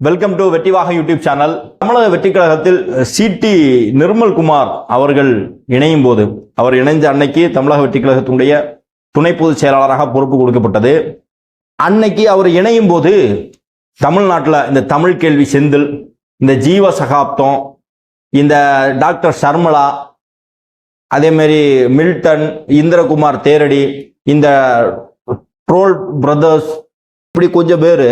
Welcome to வெட்டிவாக YouTube channel. தமிழக வெற்றி கழகத்தில் சிடி நிர்மல்குமார் அவர்கள் இணையும் போது அவர் இணைந்த அன்னைக்கு தமிழக வெற்றி கழகத்தினுடைய துணை பொதுச் செயலாளராக பொறுப்பு கொடுக்கப்பட்டது. அன்னைக்கு அவர் இணையும் போது தமிழ்நாட்டில் இந்த தமிழ் கேள்வி செந்தில் இந்த ஜீவ சகாப்தம் இந்த டாக்டர் சர்மலா அதேமாரி மில்டன் இந்திரகுமார் தேரடி இந்த ட்ரோல் பிரதர்ஸ் இப்படி கொஞ்சம் பேர்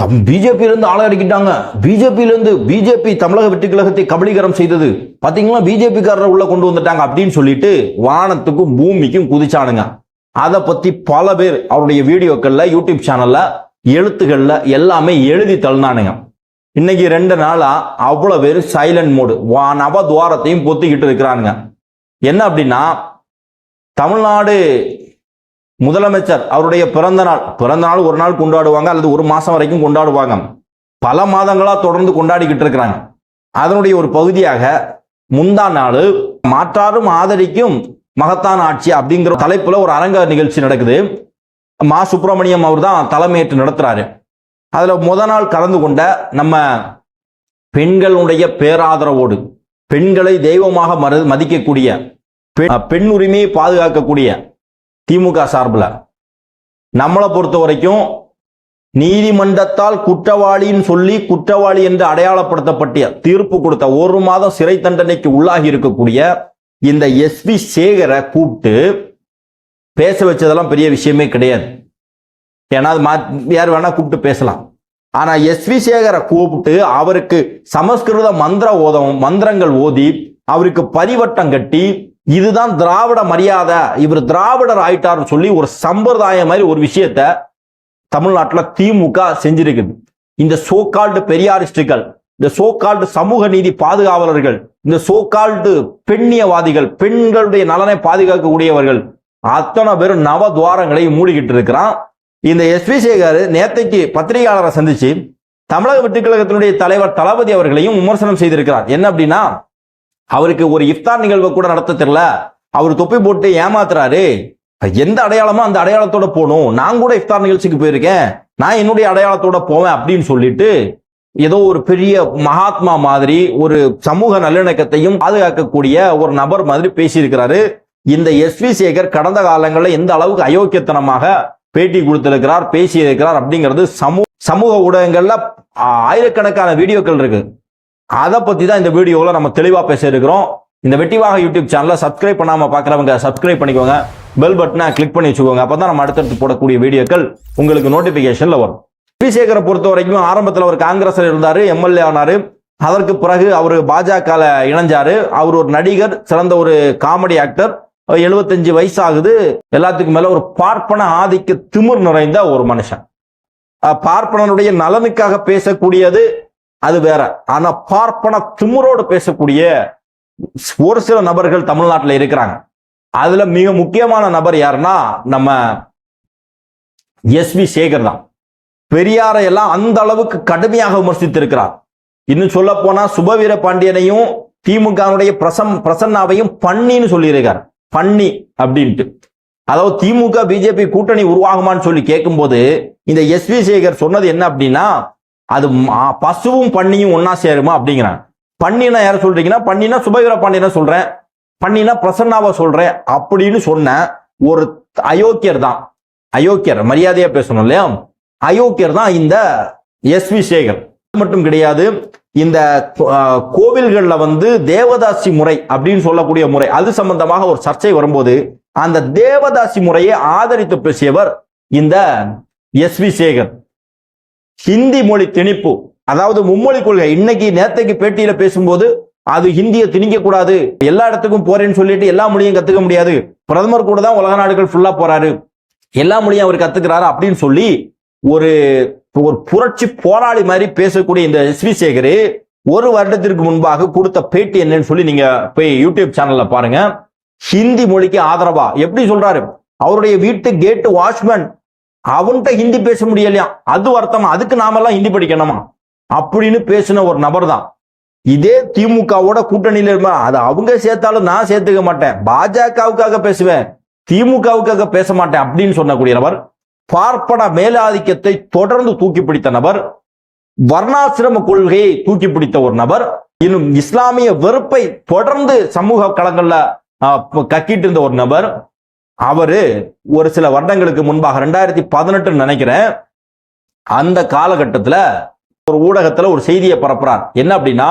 தம் பிஜேபியிலிருந்து ஆளை அடிக்கிட்டாங்க பிஜேபியிலிருந்து பிஜேபி தமிழக வெற்றி கழகத்தை கபலீகரம் செய்தது. பார்த்தீங்களா பிஜேபிக்காரரை உள்ள கொண்டு வந்துட்டாங்க அப்படின்னு சொல்லிட்டு வானத்துக்கும் பூமிக்கும் குதிச்சானுங்க. அதை பத்தி பல பேர் அவருடைய வீடியோக்கள்ல யூடியூப் சேனல்ல எழுத்துக்கள்ல எல்லாமே எழுதி தள்ளினானுங்க. இன்னைக்கு ரெண்டு நாளா அவ்வளவு பேர் சைலண்ட் மோடு வா நவ துவாரத்தையும் பொத்திக்கிட்டு இருக்கிறானுங்க. என்ன அப்படின்னா தமிழ்நாடு முதலமைச்சர் அவருடைய பிறந்த நாள். பிறந்த நாள் ஒரு நாள் கொண்டாடுவாங்க அல்லது ஒரு மாதம் வரைக்கும் கொண்டாடுவாங்க. பல மாதங்களாக தொடர்ந்து கொண்டாடிக்கிட்டு இருக்கிறாங்க. அதனுடைய ஒரு பகுதியாக முந்தா நாள் மாற்றாரும் ஆதரிக்கும் மகத்தான ஆட்சி அப்படிங்கிற தலைப்புல ஒரு அரங்க நிகழ்ச்சி நடக்குது. மா சுப்பிரமணியம் அவர் தான் தலைமையேற்று நடத்துறாரு. அதுல முத நாள் கலந்து கொண்ட நம்ம பெண்களுடைய பேராதரவோடு பெண்களை தெய்வமாக மறு மதிக்கக்கூடிய பெண் பெண் உரிமையை பாதுகாக்கக்கூடிய திமுக சார்பில். நம்மளை பொறுத்த வரைக்கும் நீதிமன்றத்தால் குற்றவாளின்னு சொல்லி குற்றவாளி என்று அடையாளப்படுத்தப்பட்ட தீர்ப்பு கொடுத்த ஒரு மாதம் சிறை தண்டனைக்கு உள்ளாகி இருக்கக்கூடிய இந்த எஸ்பி சேகரை கூப்பிட்டு பேச வச்சதெல்லாம் பெரிய விஷயமே கிடையாது. ஏன்னா அது மா- யார் வேணா கூப்பிட்டு பேசலாம். ஆனா எஸ்வி சேகரை கூப்பிட்டு அவருக்கு சமஸ்கிருத மந்திர ஓதம் மந்திரங்கள் ஓதி அவருக்கு பரிவட்டம் கட்டி இதுதான் திராவிட மரியாதை. இவர் திராவிடர் ஆயிட்டார்னு சொல்லி ஒரு சம்பிரதாயம் மாதிரி ஒரு விஷயத்த தமிழ்நாட்டில் திமுக செஞ்சிருக்குது. இந்த சோகால்டு பெரியாரிஸ்டுகள் இந்த சோகால்டு சமூக நீதி பாதுகாவலர்கள் இந்த சோகால்டு பெண்ணியவாதிகள் பெண்களுடைய நலனை பாதுகாக்கக்கூடியவர்கள் அத்தனை பேரும் நவ துவாரங்களை மூடிக்கிட்டு இருக்கிறான். இந்த எஸ்பி சேகர் நேத்தைக்கு பத்திரிகையாளரை சந்திச்சு தமிழக வெட்டுக்கழகத்தினுடைய தலைவர் தளபதி அவர்களையும் விமர்சனம் செய்திருக்கிறார். என்ன அப்படின்னா அவருக்கு ஒரு இஃப்தார் நிகழ்வை கூட நடத்த தெரியல. அவர் தொப்பி போட்டு ஏமாத்துறாரு. எந்த அடையாளமோ அந்த அடையாளத்தோட போகணும். நான் கூட இஃப்தார் நிகழ்ச்சிக்கு போயிருக்கேன். நான் என்னுடைய அடையாளத்தோட போவேன் அப்படின்னு சொல்லிட்டு ஏதோ ஒரு பெரிய மகாத்மா மாதிரி ஒரு சமூக நல்லிணக்கத்தையும் பாதுகாக்கக்கூடிய ஒரு நபர் மாதிரி பேசியிருக்கிறாரு. இந்த எஸ்வி சேகர் கடந்த காலங்களில் எந்த அளவுக்கு அயோக்கியத்தனமாக பேட்டி கொடுத்திருக்கிறார் பேசியிருக்கிறார் அப்படிங்கிறது சமூக சமூக ஊடகங்கள்ல ஆயிரக்கணக்கான வீடியோக்கள் இருக்கு. அதை பற்றி தான் இந்த வீடியோவில் நம்ம தெளிவாக பேசியிருக்கிறோம். இந்த வெட்டிவாக யூடியூப் சேனலை சப்ஸ்கிரைப் பண்ணாமல் பார்க்குறவங்க சப்ஸ்கிரைப் பண்ணிக்கோங்க. பெல் பட்டனை கிளிக் பண்ணி வச்சுக்கோங்க. அப்போ தான் நம்ம அடுத்தடுத்து போடக்கூடிய வீடியோக்கள் உங்களுக்கு நோட்டிஃபிகேஷனில் வரும். பி. சேகரை பொறுத்த வரைக்கும் ஆரம்பத்தில் அவர் காங்கிரஸில் இருந்தார் எம்எல்ஏ ஆனாரு. அதற்கு பிறகு அவர் பாஜகவில் இணைஞ்சார். அவர் ஒரு நடிகர் சிறந்த ஒரு காமெடி ஆக்டர் எழுபத்தஞ்சு வயசு ஆகுது எல்லாத்துக்கும் மேல ஒரு பார்ப்பன ஆதிக்க திமிர் நிறைந்த ஒரு மனுஷன். பார்ப்பனனுடைய நலனுக்காக பேசக்கூடியது அது வேற. ஆனா பார்ப்பன திமுறோடு பேசக்கூடிய ஒரு சில நபர்கள் தமிழ்நாட்டில் இருக்கிறாங்க. அதுல மிக முக்கியமான நபர் யாருன்னா நம்ம எஸ் வி சேகர் தான். பெரியாரை எல்லாம் அந்த அளவுக்கு கடுமையாக விமர்சித்திருக்கிறார். இன்னும் சொல்ல போனா சுபவீர பாண்டியனையும் திமுகவுடைய பிரசம் பிரசன்னாவையும் பண்ணின்னு சொல்லியிருக்கார். பண்ணி அப்படின்ட்டு. அதாவது திமுக பிஜேபி கூட்டணி உருவாகுமான்னு சொல்லி கேட்கும்போது இந்த எஸ் வி சேகர் சொன்னது என்ன அப்படின்னா அது பசுவும் பண்ணியும் ஒன்னா சேருமா அப்படிங்கிறாங்க பண்ணினா யார சொல்றீங்கன்னா பண்ணினா சுபவீர பாண்டியனை சொல்றேன். பண்ணினா பிரசன்னாவை சொல்றேன் அப்படின்னு சொன்ன ஒரு அயோக்கியர் தான். அயோக்கியர் மரியாதையா பேசணும் இல்லையா? அயோக்கியர் தான் இந்த எஸ் வி சேகர். அது மட்டும் கிடையாது இந்த கோவில்களில் வந்து தேவதாசி முறை அப்படின்னு சொல்லக்கூடிய முறை அது சம்பந்தமாக ஒரு சர்ச்சை வரும்போது அந்த தேவதாசி முறையை ஆதரித்து பேசியவர் இந்த எஸ் வி சேகர். ஹிந்தி மொழி திணிப்பு. அதாவது மும்மொழி கொள்கை. இன்னைக்கு நேத்தைக்கு பேட்டியில பேசும்போது அது ஹிந்தியை திணிக்க கூடாது எல்லா இடத்துக்கும் போறேன்னு சொல்லிட்டு எல்லா மொழியும் கத்துக்க முடியாது. பிரதமர் கூட தான் உலக நாடுகள் ஃபுல்லா போறாரு. எல்லா மொழியும் அவர் கத்துக்கிறாரு அப்படின்னு சொல்லி ஒரு ஒரு புரட்சி போராளி மாதிரி பேசக்கூடிய இந்த எஸ் வி சேகர் ஒரு வருடத்திற்கு முன்பாக கொடுத்த பேட்டி என்னன்னு சொல்லி நீங்க போய் யூடியூப் சேனல்ல பாருங்க. ஹிந்தி மொழிக்கு ஆதரவா? எப்படி சொல்றாரு? அவருடைய வீட்டு கேட்டு வாட்ச்மேன் அவன்கிட்ட ஹிந்தி பேச முடியலையா? அது வருத்தமா? அதுக்கு நாமெல்லாம் ஹிந்தி படிக்கணுமா? அப்படின்னு பேசின ஒரு நபர் தான் இதே திமுகவோட கூட்டணியில இருப்பா. அது அவங்க சேர்த்தாலும் நான் சேர்த்துக்க மாட்டேன். பாஜகவுக்காக பேசுவேன். திமுகவுக்காக பேச மாட்டேன் அப்படின்னு சொன்னக்கூடிய நபர் பார்ப்பன மேலாதிக்கத்தை தொடர்ந்து தூக்கி பிடித்த நபர் வர்ணாசிரம கொள்கையை தூக்கி பிடித்த ஒரு நபர் இன்னும் இஸ்லாமிய வெறுப்பை தொடர்ந்து சமூக களங்கள்ல கக்கிட்டு இருந்த ஒரு நபர் அவரு ஒரு சில வருடங்களுக்கு முன்பாக ரெண்டாயிரத்தி பதினெட்டுன்னு நினைக்கிறேன் அந்த காலகட்டத்தில் ஒரு ஊடகத்தில் ஒரு செய்தியை பரப்புறார். என்ன அப்படின்னா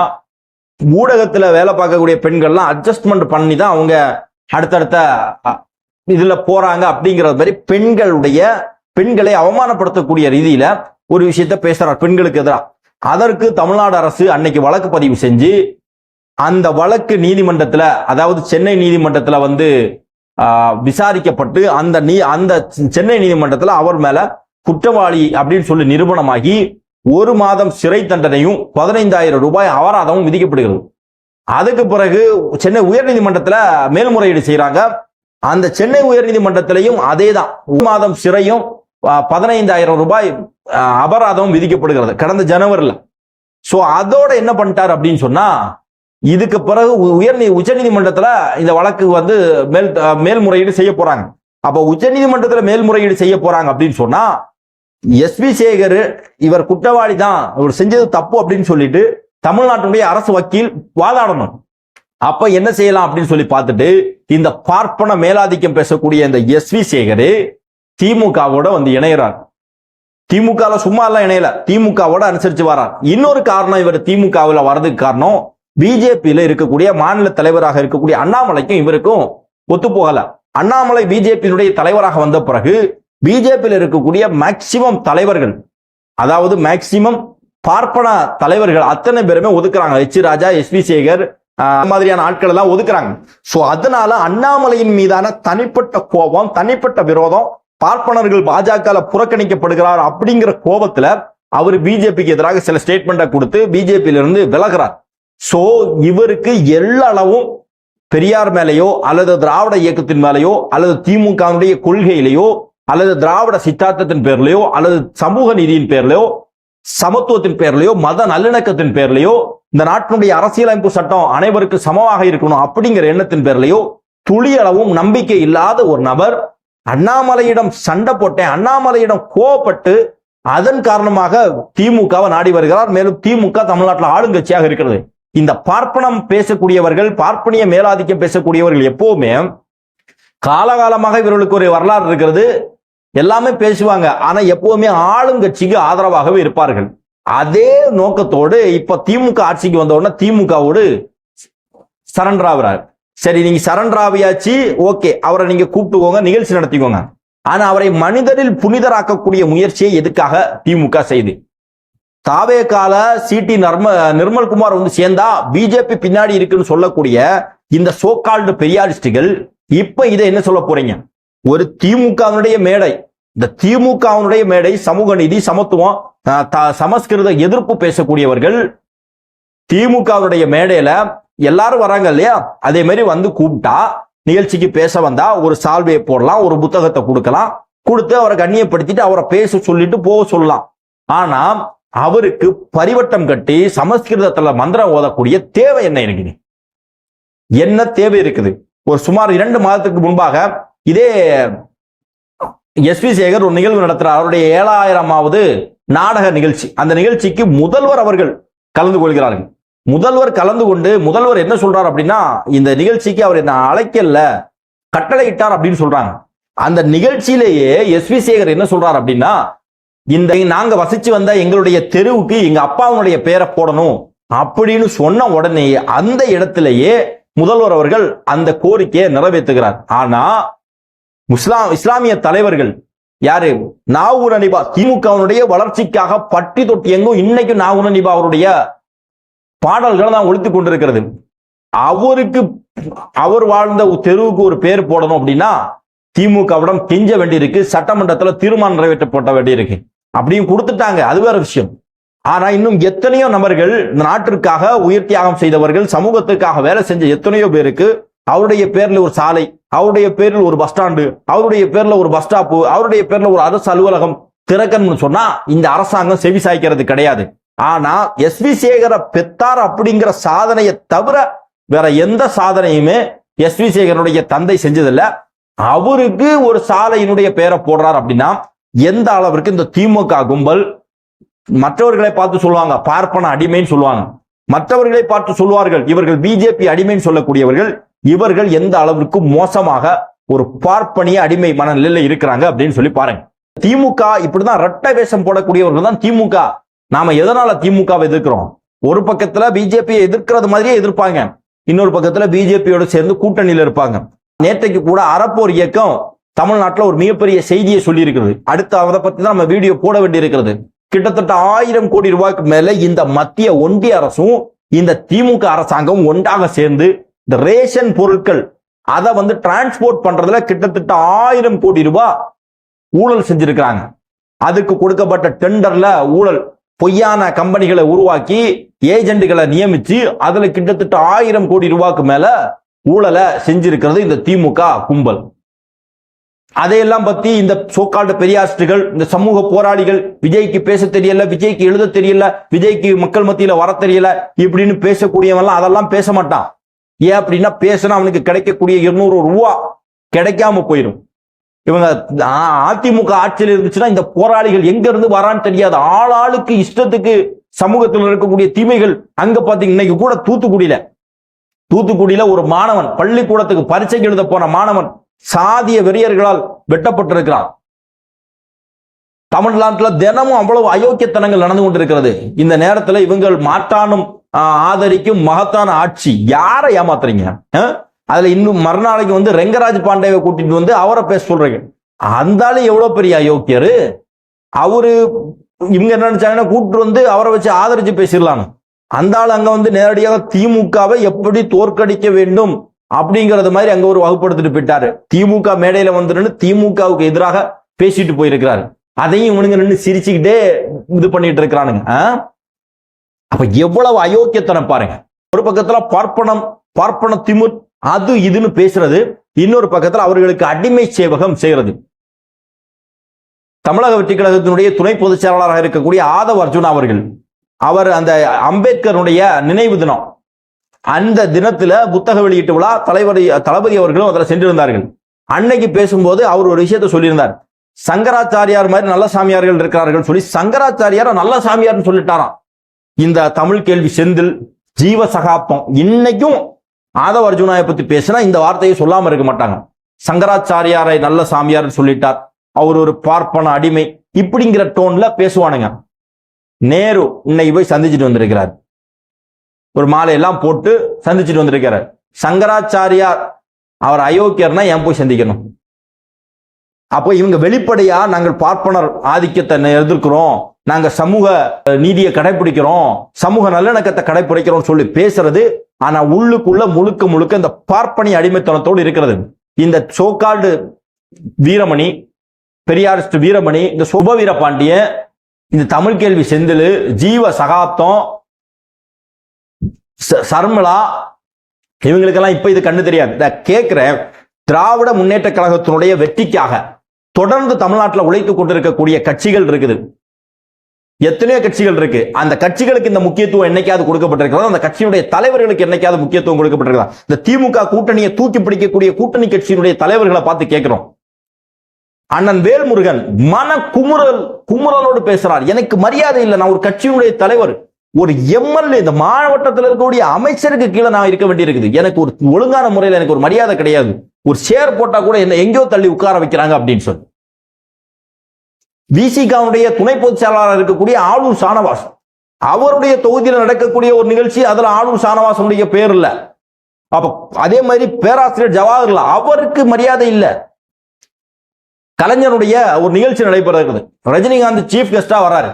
ஊடகத்தில் வேலை பார்க்கக்கூடிய பெண்கள்லாம் அட்ஜஸ்ட்மெண்ட் பண்ணி தான் அவங்க அடுத்தடுத்த அ, இதுல போறாங்க அப்படிங்கிறது மாதிரி பெண்களுடைய பெண்களை அவமானப்படுத்தக்கூடிய ரீதியில ஒரு விஷயத்த பேசுறார் பெண்களுக்கு எதிராக அதற்கு தமிழ்நாடு அரசு அன்னைக்கு வழக்கு பதிவு செஞ்சு அந்த வழக்கு நீதிமன்றத்தில் அதாவது சென்னை நீதிமன்றத்தில் வந்து விசாரிக்கப்பட்டு அந்த நீ அந்த சென்னை நீதிமன்றத்தில் அவர் மேல குற்றவாளி அப்படின்னு சொல்லி நிரூபணமாகி ஒரு மாதம் சிறை தண்டனையும் பதினைந்தாயிரம் ரூபாய் அபராதமும் விதிக்கப்படுகிறது. அதுக்கு பிறகு சென்னை உயர்நீதிமன்றத்தில் மேல்முறையீடு செய்கிறாங்க அந்த சென்னை உயர்நீதிமன்றத்திலையும் அதே தான் ஒரு மாதம் சிறையும் பதினைந்தாயிரம் ரூபாய் அபராதமும் விதிக்கப்படுகிறது. கடந்த ஜனவரியில் ஸோ அதோட என்ன பண்ணிட்டார் அப்படின்னு சொன்னா இதுக்கு பிறகு உயர் உச்ச உச்சநீதிமன்றத்துல இந்த வழக்கு வந்து மேல் மேல்முறையீடு செய்ய போறாங்க. அப்ப உச்சநீதிமன்றத்துல மேல்முறையீடு செய்ய போறாங்க அப்படின்னு சொன்னா எஸ்பி சேகர் இவர் குற்றவாளி தான் இவர் செஞ்சது தப்பு அப்படின்னு சொல்லிட்டு தமிழ்நாட்டினுடைய அரசு வக்கீல் வாதாடணும். அப்ப என்ன செய்யலாம் அப்படின்னு சொல்லி பார்த்துட்டு இந்த பார்ப்பன மேலாதிக்கம் பேசக்கூடிய இந்த எஸ்வி சேகர் திமுகவோட வந்து இணையறார். திமுக சும்மா எல்லாம் இணையல திமுகவோட அனுசரிச்சு வரார். இன்னொரு காரணம் இவர் திமுகவில் வர்றதுக்கு காரணம் பிஜேபியில இருக்கக்கூடிய மாநில தலைவராக இருக்கக்கூடிய அண்ணாமலைக்கும் இவருக்கும் ஒத்து போகல. அண்ணாமலை பிஜேபியினுடைய தலைவராக வந்த பிறகு பிஜேபியில் இருக்கக்கூடிய மேக்சிமம் தலைவர்கள் அதாவது மேக்சிமம் பார்ப்பன தலைவர்கள் அத்தனை பேருமே ஒதுக்குறாங்க. H Raja S V Shekhar மாதிரியான ஆட்கள் எல்லாம் ஒதுக்குறாங்க. சோ அதனால அண்ணாமலையின் மீதான தனிப்பட்ட கோபம் தனிப்பட்ட விரோதம் பார்ப்பனர்கள் பாஜக புறக்கணிக்கப்படுகிறார் அப்படிங்கிற கோபத்துல அவர் பிஜேபிக்கு எதிராக சில ஸ்டேட்மெண்ட்டை கொடுத்து பிஜேபியில இருந்து விலகிறார். சோ இவருக்கு எல்லளவும் பெரியார் மேலேயோ அல்லது திராவிட இயக்கத்தின் மேலேயோ அல்லது திமுகவுடைய கொள்கையிலேயோ அல்லது திராவிட சித்தாந்தத்தின் பேர்லையோ அல்லது சமூக நீதியின் பேர்லையோ சமத்துவத்தின் பேர்லையோ மத நல்லிணக்கத்தின் பேர்லையோ இந்த நாட்டினுடைய அரசியலமைப்பு சட்டம் அனைவருக்கு சமமாக இருக்கணும் அப்படிங்கிற எண்ணத்தின் பேர்லையோ துளியளவும் நம்பிக்கை இல்லாத ஒரு நபர் அண்ணாமலையிடம் சண்டை போட்டேன் அண்ணாமலையிடம் கோவப்பட்டு அதன் காரணமாக திமுகவை நாடி வருகிறார். மேலும் திமுக தமிழ்நாட்டில் ஆளுங்கட்சியாக இருக்கிறது. இந்த பார்ப்பனம் பேசக்கூடியவர்கள் பார்ப்பனிய மேலாதிக்கம் பேசக்கூடியவர்கள் எப்பவுமே காலகாலமாக இவர்களுக்கு ஒரு வரலாறு இருக்கிறது. எல்லாமே பேசுவாங்க. ஆனா எப்பவுமே ஆளுங்கட்சிக்கு ஆதரவாகவே இருப்பார்கள். அதே நோக்கத்தோடு இப்ப திமுக ஆட்சிக்கு வந்த உடனே திமுகவோடு சரண்டர் ஆகுறாரு. சரி நீங்க சரண்டர் ஆவியாச்சு ஓகே அவரை நீங்க கூப்பிட்டுக்கோங்க நிகழ்ச்சி நடத்திக்கோங்க. ஆனா அவரை மனிதரில் புனிதராக்கக்கூடிய முயற்சியை எதுக்காக திமுக செய்து? தாவே கால சிடி நர்ம நிர்மல்குமார் வந்து சேர்ந்தா பிஜேபி பின்னாடி இருக்குன்னு சொல்லக்கூடிய இந்த சோக்கால்டு பெரியாரிஸ்டுகள் இப்ப இதை என்ன சொல்ல போறீங்க? ஒரு திமுகவினுடைய மேடை. இந்த திமுகவினுடைய மேடை சமூக நீதி சமத்துவம் த- சமஸ்கிருத எதிர்ப்பு பேசக்கூடியவர்கள் திமுகவினுடைய மேடையில எல்லாரும் வராங்க இல்லையா? அதே மாதிரி வந்து கூப்பிட்டா நிகழ்ச்சிக்கு பேச வந்தா ஒரு சால்வையை போடலாம் ஒரு புத்தகத்தை கொடுக்கலாம். கொடுத்து அவரை கண்ணியப்படுத்திட்டு அவரை பேச சொல்லிட்டு போக சொல்லலாம். ஆனா அவருக்கு பரிவட்டம் கட்டி சமஸ்கிருதத்துல மந்திரம் ஓதக்கூடிய தேவை என்ன எனக்கு என்ன தேவை இருக்குது? ஒரு சுமார் இரண்டு மாதத்துக்கு முன்பாக இதே எஸ்பி சேகர் ஒரு நிகழ்வு நடத்துறார். அவருடைய ஏழாயிரமாவது நாடக நிகழ்ச்சி. அந்த நிகழ்ச்சிக்கு முதல்வர் அவர்கள் கலந்து கொள்கிறார்கள். முதல்வர் கலந்து கொண்டு முதல்வர் என்ன சொல்றார் அப்படின்னா இந்த நிகழ்ச்சிக்கு அவர் என்ன அழைக்கல கட்டளையிட்டார் அப்படின்னு சொல்றாங்க. அந்த நிகழ்ச்சியிலேயே எஸ்வி சேகர் என்ன சொல்றார் அப்படின்னா இந்த நாங்க வசிச்சு வந்த எங்களுடைய தெருவுக்கு எங்க அப்பாவுடைய பேரை போடணும் அப்படின்னு சொன்ன உடனே அந்த இடத்திலேயே முதல்வர் அவர்கள் அந்த கோரிக்கையை நிறைவேற்றுகிறார். ஆனா முஸ்லாம் இஸ்லாமிய தலைவர்கள் யாரு? நாகூர் அனிபா திமுகவினுடைய வளர்ச்சிக்காக பட்டி தொட்டி எங்கும் இன்னைக்கு நாகூர் அனிபா அவருடைய பாடல்களை தான் ஒழித்து கொண்டிருக்கிறது. அவருக்கு அவர் வாழ்ந்த தெருவுக்கு ஒரு பேர் போடணும் அப்படின்னா திமுகவிடம் கெஞ்ச வேண்டியிருக்கு சட்டமன்றத்துல தீர்மானம் நிறைவேற்றப்பட வேண்டியிருக்கு. அப்படியும் கொடுத்துட்டாங்க. அது வேற விஷயம். ஆனா இன்னும் எத்தனையோ நபர்கள் இந்த நாட்டிற்காக உயிர் தியாகம் செய்தவர்கள் சமூகத்துக்காக வேலை செஞ்ச எத்தனையோ பேருக்கு அவருடைய பேர்ல ஒரு சாலை அவருடைய பேரில் ஒரு பஸ் ஸ்டாண்டு அவருடைய பேர்ல ஒரு பஸ் ஸ்டாப்பு அவருடைய பேர்ல ஒரு அரசு அலுவலகம் திறக்கணும்னு சொன்னா இந்த அரசாங்கம் செவி சாய்க்கிறது கிடையாது. ஆனா எஸ் வி சேகர பெத்தார் அப்படிங்கிற சாதனையை தவிர வேற எந்த சாதனையுமே எஸ் வி சேகரனுடைய தந்தை செஞ்சதில்லை. அவருக்கு ஒரு சாலையினுடைய பேரை போடுறார் அப்படின்னா எந்த அளவிற்கு இந்த திமுக கும்பல் மற்றவர்களை பார்த்து சொல்லுவாங்க பார்ப்பன அடிமைன்னு சொல்லுவாங்க. மற்றவர்களை பார்த்து சொல்வார்கள் இவர்கள் பிஜேபி அடிமைன்னு சொல்லக்கூடியவர்கள் இவர்கள் எந்த அளவிற்கு மோசமாக ஒரு பார்ப்பனிய அடிமை மனநிலையில இருக்கிறாங்க அப்படின்னு சொல்லி பாருங்க. திமுக இப்படிதான் ரெட்டை வேஷம் போடக்கூடியவர்கள் தான் திமுக. நாம எதனால திமுகவை எதிர்க்கிறோம்? ஒரு பக்கத்துல பிஜேபியை எதிர்க்கிறது மாதிரியே எதிர்ப்பாங்க. இன்னொரு பக்கத்துல பிஜேபியோட சேர்ந்து கூட்டணியில இருப்பாங்க. நேற்றைக்கு கூட அறப்போர் இயக்கம் தமிழ்நாட்டில் ஒரு மிகப்பெரிய செய்தியை சொல்லி இருக்கிறது அடுத்து அதை பற்றி தான் நம்ம வீடியோ போட வேண்டி இருக்கிறது கிட்டத்தட்ட ஆயிரம் கோடி ரூபாய்க்கு மேல இந்த மத்திய ஒன்றிய அரசும் இந்த திமுக அரசாங்கம் ஒன்றாக சேர்ந்து இந்த ரேஷன் பொருட்கள் அதை வந்து டிரான்ஸ்போர்ட் பண்றதுல கிட்டத்தட்ட ஆயிரம் கோடி ரூபாய் ஊழல் செஞ்சிருக்கிறாங்க. அதுக்கு கொடுக்கப்பட்ட டெண்டர்ல ஊழல் பொய்யான கம்பெனிகளை உருவாக்கி ஏஜென்ட்களை நியமிச்சு அதுல கிட்டத்தட்ட ஆயிரம் கோடி ரூபாய்க்கு மேல ஊழலை செஞ்சிருக்கிறது இந்த திமுக கும்பல். அதையெல்லாம் பத்தி இந்த சோக்கால்டு பெரியாஸ்டுகள் இந்த சமூக போராளிகள் விஜய்க்கு பேச தெரியல விஜய்க்கு எழுத தெரியல விஜய்க்கு மக்கள் மத்தியில வர தெரியல இப்படின்னு பேசக்கூடியவன்லாம் அதெல்லாம் பேச மாட்டான். ஏன் அப்படின்னா பேசினா அவனுக்கு கிடைக்கக்கூடிய இருநூறு ரூபா கிடைக்காம போயிடும் இவங்க அதிமுக ஆட்சியில் இருந்துச்சுன்னா இந்த போராளிகள் எங்க இருந்து வரான்னு தெரியாது. ஆளுக்கு இஷ்டத்துக்கு சமூகத்தில் இருக்கக்கூடிய தீமைகள் அங்க பாத்தீங்க இன்னைக்கு கூட தூத்துக்குடியில. தூத்துக்குடியில ஒரு மாணவன் பள்ளிக்கூடத்துக்கு பரீட்சைக்கு எழுத போன மாணவன் சாதிய வெறியர்களால் வெட்டப்பட்டிருக்கிறான் தமிழ்நாட்டுல தினமும் அவ்வளவு அயோக்கியத்தனங்கள் நடந்து கொண்டிருக்கிறது. இந்த நேரத்துல இவங்கள் மாற்றானும் ஆஹ், ஆதரிக்கும் மகத்தான ஆட்சி யாரை ஏமாத்துறீங்க? அதுல இன்னும் மறுநாளைக்கு வந்து ரெங்கராஜ் பாண்டேவை கூட்டிட்டு வந்து அவரை பேச சொல்றீங்க. அந்தாலும் எவ்வளவு பெரிய அயோக்கியரு? அவரு இவங்க என்ன நினைச்சாங்கன்னா கூப்பிட்டு வந்து அவரை வச்சு ஆதரிச்சு பேசிடலாம் அந்த ஆள் அங்க வந்து நேரடியாக திமுகவை எப்படி தோற்கடிக்க வேண்டும்? அப்படிங்கறது மாதிரி அங்க ஒரு வகுப்படுத்திட்டு போயிட்டாரு. திமுக மேடையில வந்துருன்னு திமுகவுக்கு எதிராக பேசிட்டு போயிருக்கிறாரு. அதையும் இவனுங்க நின்று சிரிச்சுக்கிட்டே இது பண்ணிட்டு இருக்கிறானுங்க. அப்ப எவ்வளவு அயோக்கியத்தனம் பாருங்க. ஒரு பக்கத்துல பார்ப்பனம் பார்ப்பன திமுர் அது இதுன்னு பேசுறது. இன்னொரு பக்கத்துல அவர்களுக்கு அடிமை சேவகம் செய்யறது. தமிழக வெற்றி கழகத்தினுடைய துணை பொதுச் செயலாளராக இருக்கக்கூடிய ஆதவ் அர்ஜுனா அவர்கள் அவர் அந்த அம்பேத்கருடைய நினைவு தினம் அந்த தினத்துல புத்தக வெளியீட்டு விழா தலைவர் தளபதி அவர்களும் அதில் சென்றிருந்தார்கள். அன்னைக்கு பேசும்போது அவர் ஒரு விஷயத்தை சொல்லியிருந்தார். சங்கராச்சாரியார் மாதிரி நல்ல சாமியார்கள் இருக்கிறார்கள் சொல்லி சங்கராச்சாரியார் நல்ல சாமியார்னு சொல்லிட்டாராம். இந்த தமிழ் கேள்வி செந்தில் ஜீவ சகாப்தம் இன்னைக்கும் ஆதவ அர்ஜுனாயை பத்தி பேசினா இந்த வார்த்தையை சொல்லாம இருக்க மாட்டாங்க. சங்கராச்சாரியாரை நல்ல சாமியார்னு சொல்லிட்டார். அவர் ஒரு பார்ப்பன அடிமை. இப்படிங்கிற டோன்ல பேசுவானுங்க. நேரு இன்னைக்கு போய் சந்திச்சுட்டு வந்திருக்கிறார். ஒரு மாலையெல்லாம் போட்டு சந்திச்சுட்டு வந்திருக்கிறார் சங்கராச்சாரியார் அவர் அயோக்கியர்னா ஏன் போய் சந்திக்கணும்? அப்போ இவங்க வெளிப்படையா நாங்கள் பார்ப்பனர் ஆதிக்கத்தை எதிர்க்கிறோம். நாங்க சமூக நீதியை கடைபிடிக்கிறோம். சமூக நல்லிணக்கத்தை கடைபிடிக்கிறோம் சொல்லி பேசுறது ஆனா உள்ளுக்குள்ள முழுக்க முழுக்க இந்த பார்ப்பனி அடிமைத்தனத்தோடு இருக்கிறது. இந்த சோக்கால்டு வீரமணி பெரியாரிஸ்ட் வீரமணி இந்த சுப வீரபாண்டியன் இந்த தமிழ் கேள்வி செந்தில் ஜீவ சகாப்தம் ச- இவங்களுக்கெல்லாம் இப்ப இது கண்ணு தெரியாது. நான் கேட்கிறேன் திராவிட முன்னேற்ற கழகத்தினுடைய வெற்றிக்காக தொடர்ந்து தமிழ்நாட்டில் உழைத்துக் கொண்டிருக்கக்கூடிய கட்சிகள் இருக்குது. எத்தனையோ கட்சிகள் இருக்கு. அந்த கட்சிகளுக்கு இந்த முக்கியத்துவம் என்னைக்காவது கொடுக்கப்பட்டிருக்கிறதா? அந்த கட்சியினுடைய தலைவர்களுக்கு என்னைக்காவது முக்கியத்துவம் கொடுக்கப்பட்டிருக்கிறதா? இந்த திமுக கூட்டணியை தூக்கி பிடிக்கக்கூடிய கூட்டணி கட்சியினுடைய தலைவர்களை பார்த்து கேட்கிறோம் அண்ணன் வேல்முருகன் மன குமுறல் குமுறலோடு பேசுறார். எனக்கு மரியாதை இல்லை. நான் ஒரு கட்சியினுடைய தலைவர். ஒரு எம்எல்ஏ இந்த மாவட்டத்தில் இருக்கக்கூடிய அமைச்சருக்கு கீழே நான் இருக்க வேண்டியிருக்குது. எனக்கு ஒரு ஒழுங்கான முறையில் எனக்கு ஒரு மரியாதை கிடையாது. ஒரு ஷேர் போட்டா கூட என்ன எங்கேயோ தள்ளி உட்கார வைக்கிறாங்க அப்படின்னு சொல்லி. விசிகாவுடைய துணை பொதுச் செயலாளர் இருக்கக்கூடிய ஆளூர் சானவாஸ் அவருடைய தொகுதியில் நடக்கக்கூடிய ஒரு நிகழ்ச்சி அதுல ஆளூர் சானவாசனுடைய பேர் இல்ல. அப்ப அதே மாதிரி பேராசிரியர் ஜவஹர்லால் அவருக்கு மரியாதை இல்லை. கலைஞருடைய ஒரு நிகழ்ச்சி நடைபெறுகிறது ரஜினிகாந்த் சீஃப் கெஸ்டா வராரு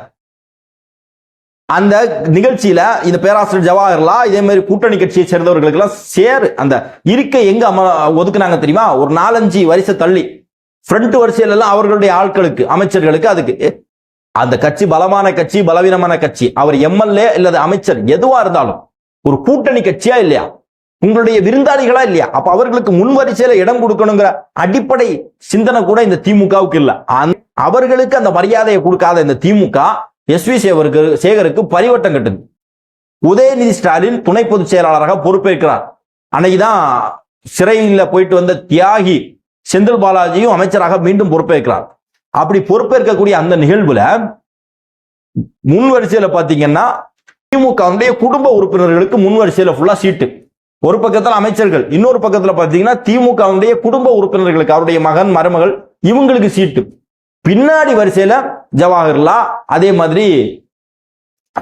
அந்த நிகழ்ச்சியில இந்த பேராசிரியர் ஜவஹர்லா இதே மாதிரி கூட்டணி கட்சியை சேர்ந்தவர்களுக்கு எல்லாம் சேர் அந்த இருக்கை எங்க அம ஒதுக்குனாங்க தெரியுமா? ஒரு நாலஞ்சு வரிசை தள்ளி. ஃப்ரண்ட் வரிசையில எல்லாம் அவர்களுடைய ஆட்களுக்கு அமைச்சர்களுக்கு அதுக்கு. அந்த கட்சி பலமான கட்சி பலவீனமான கட்சி. அவர் எம்எல்ஏ இல்லது அமைச்சர் எதுவா இருந்தாலும். ஒரு கூட்டணி கட்சியா இல்லையா? உங்களுடைய விருந்தாளிகளா இல்லையா? அப்ப அவர்களுக்கு முன் வரிசையில இடம் கொடுக்கணுங்கிற அடிப்படை சிந்தனை கூட இந்த திமுகவுக்கு இல்ல. அவர்களுக்கு அந்த மரியாதையை கொடுக்காத இந்த திமுக எஸ் வி சேகருக்கு சேகருக்கு பரிவட்டம் கட்டுது. உதயநிதி ஸ்டாலின் துணை பொதுச் செயலாளராக பொறுப்பேற்கிறார். அன்னைக்குதான் சிறையில் போயிட்டு வந்த தியாகி செந்தில் பாலாஜியும் அமைச்சராக மீண்டும் பொறுப்பேற்கிறார். அப்படி பொறுப்பேற்கக்கூடிய அந்த நிகழ்வுல முன் வரிசையில பாத்தீங்கன்னா திமுகவுடைய குடும்ப உறுப்பினர்களுக்கு முன் வரிசையில ஃபுல்லா சீட்டு. ஒரு பக்கத்துல அமைச்சர்கள் இன்னொரு பக்கத்துல பாத்தீங்கன்னா திமுகவுடைய குடும்ப உறுப்பினர்களுக்கு அவருடைய மகன் மருமகள் இவங்களுக்கு சீட்டு. பின்னாடி வரிசையில ஜவாஹர்லா அதே மாதிரி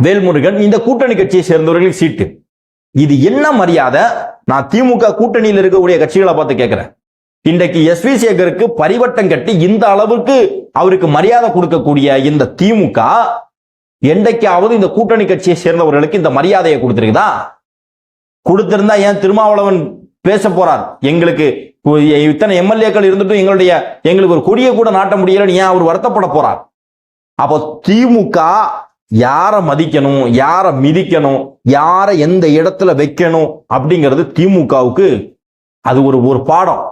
வேல்முருகன் இந்த கூட்டணி கட்சியை சேர்ந்தவர்களுக்கு சீட்டு. இது என்ன மரியாதை? நான் திமுக கூட்டணியில் இருக்கக்கூடிய கட்சிகளை பார்த்து கேட்கிறேன். இன்றைக்கு எஸ் வி சேகருக்கு பரிவட்டம் கட்டி இந்த அளவுக்கு அவருக்கு மரியாதை கொடுக்கக்கூடிய இந்த திமுக என்றைக்காவது இந்த கூட்டணி கட்சியை சேர்ந்தவர்களுக்கு இந்த மரியாதையை கொடுத்திருக்குதா? கொடுத்திருந்தா ஏன் திருமாவளவன் பேச போறார்? எங்களுக்கு இத்தனை எம்எல்ஏக்கள் இருந்துட்டும் எங்களுடைய எங்களுக்கு ஒரு கொடியை கூட நாட்ட முடியலன்னு ஏன் அவர் வருத்தப்பட போறார்? அப்போ திமுக யாரை மதிக்கணும் யாரை மிதிக்கணும் யாரை எந்த இடத்துல வைக்கணும் அப்படிங்கிறது திமுகவுக்கு அது ஒரு ஒரு பாடம்.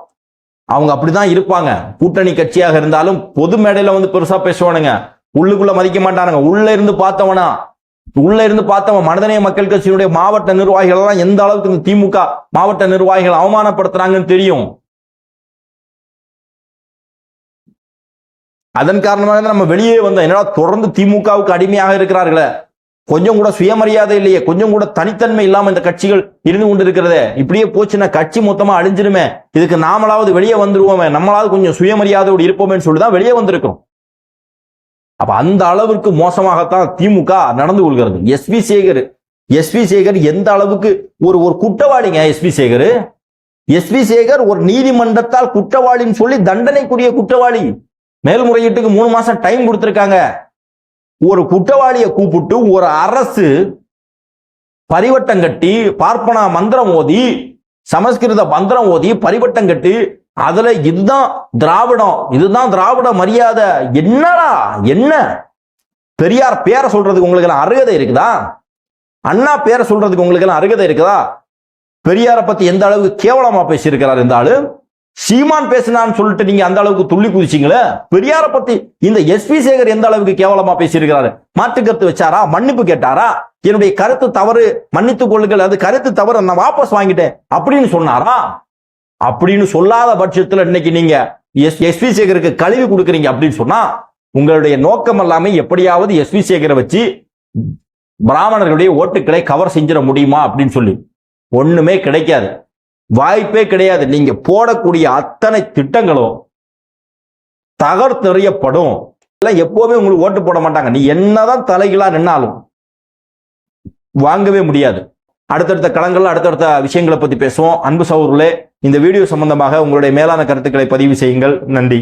அவங்க அப்படிதான் இருப்பாங்க. கூட்டணி கட்சியாக இருந்தாலும் பொது மேடையில வந்து பெருசா பேசுவானுங்க. உள்ளுக்குள்ள மதிக்க மாட்டானுங்க. உள்ள இருந்து பார்த்தவனா உள்ள இருந்து பார்த்தவன் மனிதநேய மக்கள் கட்சியினுடைய மாவட்ட நிர்வாகிகள் எல்லாம் எந்த அளவுக்கு இந்த திமுக மாவட்ட நிர்வாகிகள் அவமானப்படுத்துறாங்கன்னு தெரியும்? அதன் காரணமாக நம்ம வெளியே வந்தோம். என்னடா தொடர்ந்து திமுகவுக்கு அடிமையாக இருக்கிறார்களே? கொஞ்சம் கூட சுயமரியாதை இல்லையே. கொஞ்சம் கூட தனித்தன்மை இல்லாம இந்த கட்சிகள் இருந்து கொண்டு இருக்கிறதே இப்படியே போச்சுன்னா கட்சி மொத்தமா அழிஞ்சிருமே. இதுக்கு நாமளாவது வெளியே வந்துருவோமே. நம்மளாவது கொஞ்சம் சுயமரியாதையோடு இருப்போமேன்னு சொல்லி தான் வெளியே வந்திருக்கிறோம். அப்ப அந்த அளவிற்கு மோசமாகத்தான் திமுக நடந்து கொள்கிறது. எஸ்பி சேகர் எஸ்பி சேகர் எந்த அளவுக்கு ஒரு ஒரு குற்றவாளிங்க எஸ்பி சேகர்? எஸ்பி சேகர் ஒரு நீதிமன்றத்தால் குற்றவாளின்னு சொல்லி தண்டனைக்குரிய குற்றவாளி. மேல்முறையீட்டுக்கு மூணு மாசம் டைம் கொடுத்துருக்காங்க. ஒரு குற்றவாளியை கூப்பிட்டு ஒரு அரசு பரிவட்டம் கட்டி பார்ப்பனா மந்திரம் ஓதி சமஸ்கிருத மந்திரம் ஓதி பரிவட்டம் கட்டி அதுல இதுதான் திராவிடம் இதுதான் திராவிட மரியாதை. என்னடா என்ன? பெரியார் பேரை சொல்றதுக்கு உங்களுக்கு எல்லாம் அருகதை இருக்குதா? அண்ணா பேரை சொல்றதுக்கு உங்களுக்கு எல்லாம் அருகதை இருக்குதா? பெரியாரை பத்தி எந்த அளவுக்கு கேவலமா பேசியிருக்கிறார் இந்த ஆளு? சீமான் பேசினான்னு சொல்லிட்டு நீங்க அந்த அளவுக்கு துள்ளி குதிச்சிங்களே? பெரியாரை பத்தி இந்த எஸ்பி சேகர் எந்த அளவுக்கு கேவலமா பேசியிருக்கிறாரு? மாற்று கருத்து வச்சாரா? மன்னிப்பு கேட்டாரா? என்னுடைய கருத்து தவறு மன்னித்துக் கொள்ளுங்கள் அது கருத்து தவறு நான் வாபஸ் வாங்கிட்டேன் அப்படின்னு சொன்னாரா? அப்படின்னு சொல்லாத பட்சத்தில் இன்னைக்கு நீங்க எஸ் எஸ்வி சேகருக்கு கழுவி கொடுக்குறீங்க அப்படின்னு சொன்னா உங்களுடைய நோக்கம் எல்லாமே எப்படியாவது எஸ்வி சேகரை வச்சு பிராமணர்களுடைய ஓட்டுக்களை கவர் செஞ்சிட முடியுமா அப்படின்னு சொல்லி. ஒண்ணுமே கிடைக்காது. வாய்ப்பே கிடையாது. நீங்க போடக்கூடிய அத்தனை திட்டங்களும் தகர்த்தெறியப்படும். எல்லாம் எப்பவுமே உங்களுக்கு ஓட்டு போட மாட்டாங்க. நீ என்னதான் தலைகளா நின்னாலும் வாங்கவே முடியாது. அடுத்தடுத்த களங்கள் அடுத்தடுத்த விஷயங்களை பற்றி பேசுவோம். அன்பு சௌர்களே இந்த வீடியோ சம்பந்தமாக உங்களுடைய மேலான கருத்துக்களை பதிவு செய்யுங்கள். நன்றி.